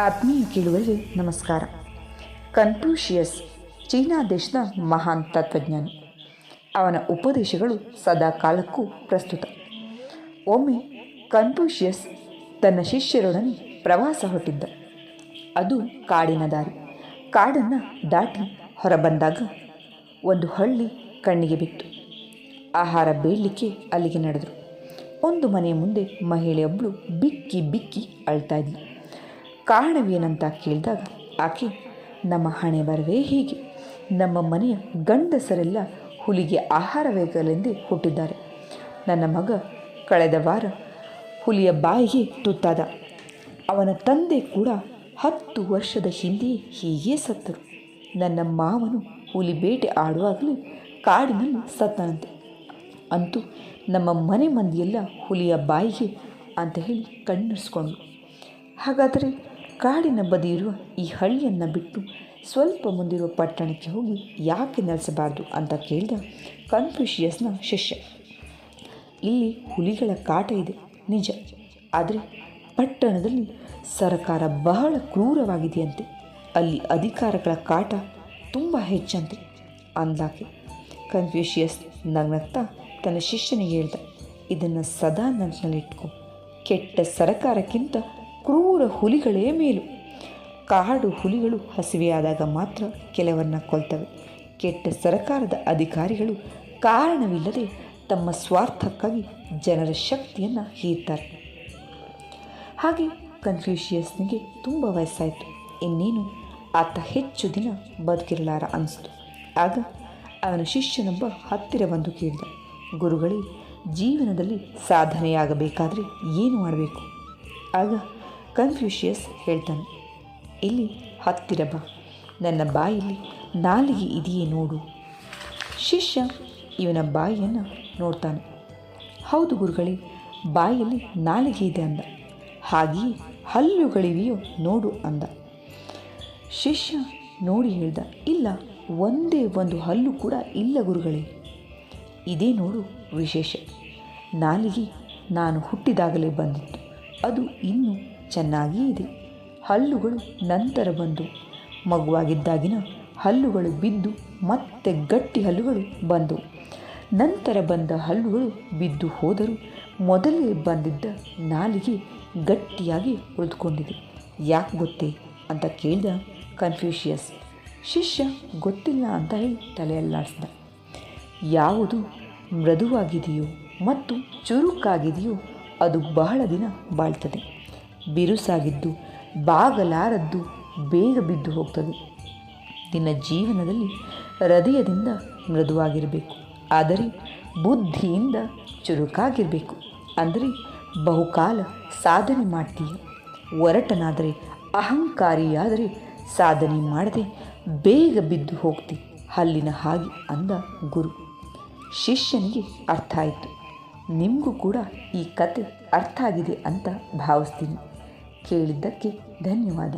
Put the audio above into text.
ಆತ್ಮೀಯ ಕೇಳುವರಿಗೆ ನಮಸ್ಕಾರ. Confucius, China ದೇಶದ ಮಹಾನ್ ತತ್ವಜ್ಞಾನಿ. ಅವನ ಉಪದೇಶಗಳು ಸದಾ ಕಾಲಕ್ಕೂ ಪ್ರಸ್ತುತ. ಒಮ್ಮೆ ಕನ್ಫ್ಯೂಷಿಯಸ್ ತನ್ನ ಶಿಷ್ಯರೊಡನೆ ಪ್ರವಾಸ ಹೊರಟಿದ್ದ. ಅದು ಕಾಡಿನ ದಾರಿ. ಕಾಡನ್ನು ದಾಟಿ ಹೊರಬಂದಾಗ ಒಂದು ಹಳ್ಳಿ ಕಣ್ಣಿಗೆ ಬಿತ್ತು. ಆಹಾರ ಬೇಡಲಿಕ್ಕೆ ಅಲ್ಲಿಗೆ ನಡೆದರು. ಒಂದು ಮನೆಯ ಮುಂದೆ ಮಹಿಳೆಯೊಬ್ಬಳು ಬಿಕ್ಕಿ ಬಿಕ್ಕಿ ಅಳ್ತಾ ಇದ್ಲು. ಕಾರಣವೇನಂತ ಕೇಳಿದಾಗ, ಆಕೆ, ನಮ್ಮ ಹಣೆ ಬರವೇ ಹೀಗೆ. ನಮ್ಮ ಮನೆಯ ಗಂಡಸರೆಲ್ಲ ಹುಲಿಗೆ ಆಹಾರವೇಗಲೆಂದೇ ಹುಟ್ಟಿದ್ದಾರೆ. ನನ್ನ ಮಗ ಕಳೆದ ವಾರ ಹುಲಿಯ ಬಾಯಿಗೆ ತುತ್ತಾದ. ಅವನ ತಂದೆ ಕೂಡ ಹತ್ತು ವರ್ಷದ ಹಿಂದೆಯೇ ಹೀಗೆ ಸತ್ತರು. ನನ್ನ ಮಾವನು ಹುಲಿ ಬೇಟೆ ಆಡುವಾಗಲೇ ಕಾಡಿನಲ್ಲಿ ಸತ್ತನಂತೆ. ಅಂತೂ ನಮ್ಮ ಮನೆ ಮಂದಿಯೆಲ್ಲ ಹುಲಿಯ ಬಾಯಿಗೆ ಅಂತ ಹೇಳಿ ಕಣ್ಣಿಸ್ಕೊಂಡ್ರು. ಹಾಗಾದರೆ ಕಾಡಿನ ಬದಿಯಿರುವ ಈ ಹಳ್ಳಿಯನ್ನು ಬಿಟ್ಟು ಸ್ವಲ್ಪ ಮುಂದಿರುವ ಪಟ್ಟಣಕ್ಕೆ ಹೋಗಿ ಯಾಕೆ ನೆಲೆಸಬಾರ್ದು ಅಂತ ಕೇಳಿದ ಕನ್ಫ್ಯೂಷಿಯಸ್ನ ಶಿಷ್ಯ. ಇಲ್ಲಿ ಹುಲಿಗಳ ಕಾಟ ಇದೆ, ನಿಜ. ಆದರೆ ಪಟ್ಟಣದಲ್ಲಿ ಸರಕಾರ ಬಹಳ ಕ್ರೂರವಾಗಿದೆಯಂತೆ. ಅಲ್ಲಿ ಅಧಿಕಾರಗಳ ಕಾಟ ತುಂಬ ಹೆಚ್ಚಂತೆ ಅಂದಾಕೆ ಕನ್ಫ್ಯೂಷಿಯಸ್ ನಗ್ನಗ್ತಾ ತನ್ನ ಶಿಷ್ಯನಿಗೆ ಹೇಳ್ದ, ಇದನ್ನು ಸದಾ ನೆನಪಿನಲ್ಲಿಟ್ಕೊ. ಕೆಟ್ಟ ಸರಕಾರಕ್ಕಿಂತ ಕ್ರೂರ ಹುಲಿಗಳೇ ಮೇಲು. ಕಾಡು ಹುಲಿಗಳು ಹಸಿವೆಯಾದಾಗ ಮಾತ್ರ ಕೆಲವನ್ನ ಕೊಲ್ತವೆ. ಕೆಟ್ಟ ಸರಕಾರದ ಅಧಿಕಾರಿಗಳು ಕಾರಣವಿಲ್ಲದೆ ತಮ್ಮ ಸ್ವಾರ್ಥಕ್ಕಾಗಿ ಜನರ ಶಕ್ತಿಯನ್ನು ಹೀರ್ತಾರೆ. ಹಾಗೆ ಕನ್ಫ್ಯೂಷಿಯಸ್ನಿಗೆ ತುಂಬ ವಯಸ್ಸಾಯಿತು. ಇನ್ನೇನು ಆತ ಹೆಚ್ಚು ದಿನ ಬದುಕಿರಲಾರ ಅನಿಸ್ತು. ಆಗ ಅವನ ಶಿಷ್ಯನೊಬ್ಬ ಹತ್ತಿರ ಬಂದು ಕೇಳಿದ, ಗುರುಗಳೇ, ಜೀವನದಲ್ಲಿ ಸಾಧನೆಯಾಗಬೇಕಾದರೆ ಏನು ಮಾಡಬೇಕು? ಆಗ ಕನ್ಫ್ಯೂಷಿಯಸ್ ಹೇಳ್ತಾನೆ. ಇಲ್ಲಿ, ಹತ್ತಿರ ಬಾ. ನನ್ನ ಬಾಯಲ್ಲಿ ನಾಲಿಗೆ ಇದೆಯೇ ನೋಡು. ಶಿಷ್ಯ ಇವನ ಬಾಯಿಯನ್ನು ನೋಡ್ತಾನೆ. ಹೌದು ಗುರುಗಳೇ, ಬಾಯಲ್ಲಿ ನಾಲಿಗೆ ಇದೆ ಅಂದ. ಹಾಗೆಯೇ ಹಲ್ಲುಗಳಿವೆಯೋ ನೋಡು ಅಂದ. ಶಿಷ್ಯ ನೋಡಿ ಹೇಳ್ದ, ಇಲ್ಲ, ಒಂದೇ ಒಂದು ಹಲ್ಲು ಕೂಡ ಇಲ್ಲ ಗುರುಗಳೇ. ಇದೇ ನೋಡು ವಿಶೇಷ. ನಾಲಿಗೆ ನಾನು ಹುಟ್ಟಿದಾಗಲೇ ಬಂದಿತ್ತು. ಅದು ಇನ್ನೂ ಚೆನ್ನಾಗಿಯೇ ಇದೆ. ಹಲ್ಲುಗಳು ನಂತರ ಬಂದು ಮಗುವಾಗಿದ್ದಾಗಿನ ಹಲ್ಲುಗಳು ಬಿದ್ದು ಮತ್ತೆ ಗಟ್ಟಿ ಹಲ್ಲುಗಳು ಬಂದವು ನಂತರ ಬಂದ ಹಲ್ಲುಗಳು ಬಿದ್ದು ಹೋದರೂ ಮೊದಲೇ ಬಂದಿದ್ದ ನಾಲಿಗೆ ಗಟ್ಟಿಯಾಗಿ ಉಳಿದುಕೊಂಡಿದೆ. ಯಾಕೆ ಗೊತ್ತೇ? ಅಂತ ಕೇಳಿದ ಕನ್ಫ್ಯೂಷಿಯಸ್. ಶಿಷ್ಯ ಗೊತ್ತಿಲ್ಲ ಅಂತ ಹೇಳಿ ತಲೆಯಲ್ಲಾಡಿಸಿದ. ಯಾವುದು? ಮೃದುವಾಗಿದೆಯೋ ಮತ್ತು ಚುರುಕಾಗಿದೆಯೋ ಅದು ಬಹಳ ದಿನ ಬಾಳ್ತದೆ. ಬಿರುಸಾಗಿದ್ದು, ಬಾಗಲಾರದ್ದು ಬೇಗ ಬಿದ್ದು ಹೋಗ್ತದೆ. ನಿನ್ನ ಜೀವನದಲ್ಲಿ ಹೃದಯದಿಂದ ಮೃದುವಾಗಿರಬೇಕು. ಆದರೆ ಬುದ್ಧಿಯಿಂದ ಚುರುಕಾಗಿರಬೇಕು. ಅಂದರೆ ಬಹುಕಾಲ ಸಾಧನೆ ಮಾಡ್ತೀಯ. ಒರಟನಾದರೆ ಅಹಂಕಾರಿಯಾದರೆ ಸಾಧನೆ ಮಾಡದೆ ಬೇಗ ಬಿದ್ದು ಹೋಗ್ತಿ. ಹಲ್ಲಿನ ಹಾಗೆ ಅಂದ ಗುರು. ಶಿಷ್ಯನಿಗೆ ಅರ್ಥ ಆಯಿತು. ನಿಮಗೂ ಕೂಡ ಈ ಕತೆ ಅರ್ಥ ಆಗಿದೆ ಅಂತ ಭಾವಿಸ್ತೀನಿ. ಕೇಳಿದ್ದಕ್ಕೆ ಧನ್ಯವಾದ.